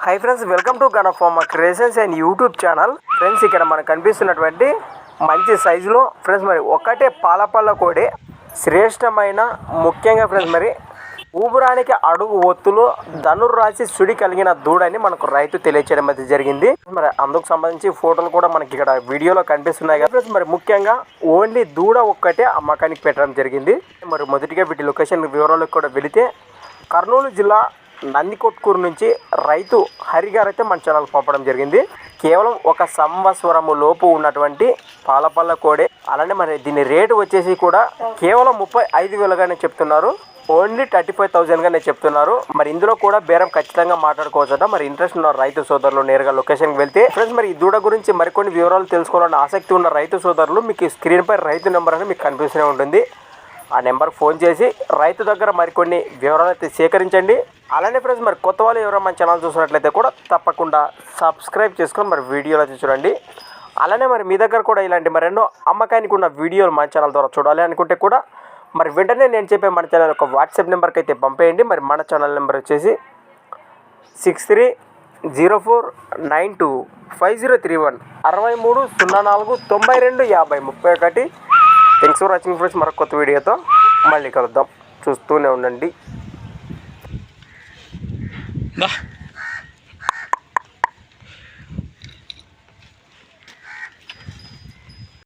High friends welcome to గనఫార్మా creations and YouTube channel friends ఇక్కడ మనకు కనిపిస్తున్నటువంటి మంచి సైజులో ఫ్రెండ్స్ మరి ఒకటే పాలపల్ల కోడి శ్రేష్టమైన ముఖ్యంగా ఫ్రెండ్స్ మరి ఊబురానికి అడుగు ఒత్తులు ధనుర్రాశి సుడి కలిగిన దూడని మనకు రైతు తెలియచేయడం అయితే జరిగింది. మరి అందుకు సంబంధించి ఫోటోలు కూడా మనకి ఇక్కడ వీడియోలో కనిపిస్తున్నాయి కదా ఫ్రెండ్స్ మరి ముఖ్యంగా ఓన్లీ దూడ ఒక్కటే అమ్మకానికి పెట్టడం జరిగింది. మరి మొదటిగా వీటి లొకేషన్ వివరాలకు కూడా వెళితే కర్నూలు జిల్లా నందికొట్కూరు నుంచి రైతు హరి గారు అయితే మన ఛానల్ పంపడం జరిగింది. కేవలం ఒక సంవత్సరము లోపు ఉన్నటువంటి పాలపల్ల కోడే. అలానే మరి దీని రేటు వచ్చేసి కూడా కేవలం ముప్పై ఐదు వేలుగానే చెప్తున్నారు. ఓన్లీ థర్టీ ఫైవ్ థౌసండ్గానే చెప్తున్నారు. మరి ఇందులో కూడా బేరం ఖచ్చితంగా మాట్లాడుకోవచ్చట. మరి ఇంట్రెస్ట్ ఉన్న రైతు సోదరులు నేరుగా లొకేషన్కి వెళ్తే ఫ్రెండ్స్ మరి ఈ దూడ గురించి మరికొన్ని వివరాలు తెలుసుకోవాలని ఆసక్తి ఉన్న రైతు సోదరులు మీకు ఈ రైతు నెంబర్ అని మీకు కనిపిస్తూనే ఉంటుంది. ఆ నెంబర్కి ఫోన్ చేసి రైతు దగ్గర మరికొన్ని వివరాలు అయితే సేకరించండి. అలానే ఫ్రెండ్స్ మరి కొత్త వాళ్ళు ఎవరో మన ఛానల్ చూసినట్లయితే కూడా తప్పకుండా సబ్స్క్రైబ్ చేసుకొని మరి వీడియోలు అయితే చూడండి. అలానే మరి మీ దగ్గర కూడా ఇలాంటి మరెన్నో అమ్మకానికి ఉన్న వీడియోలు మన ఛానల్ ద్వారా చూడాలి అనుకుంటే కూడా మరి వెంటనే నేను చెప్పే మన ఛానల్ ఒక వాట్సాప్ నెంబర్కి అయితే పంపేయండి. మరి మన ఛానల్ నెంబర్ వచ్చేసి six three zero four nine two five zero three one అరవై మూడు సున్నా నాలుగు తొంభై రెండు యాభై ముప్పై ఒకటి. థ్యాంక్స్ ఫర్ వాచింగ్ ఫ్రెండ్స్ మరొక కొత్త వీడియోతో మళ్ళీ కలుద్దాం. చూస్తూనే ఉండండి. Nei.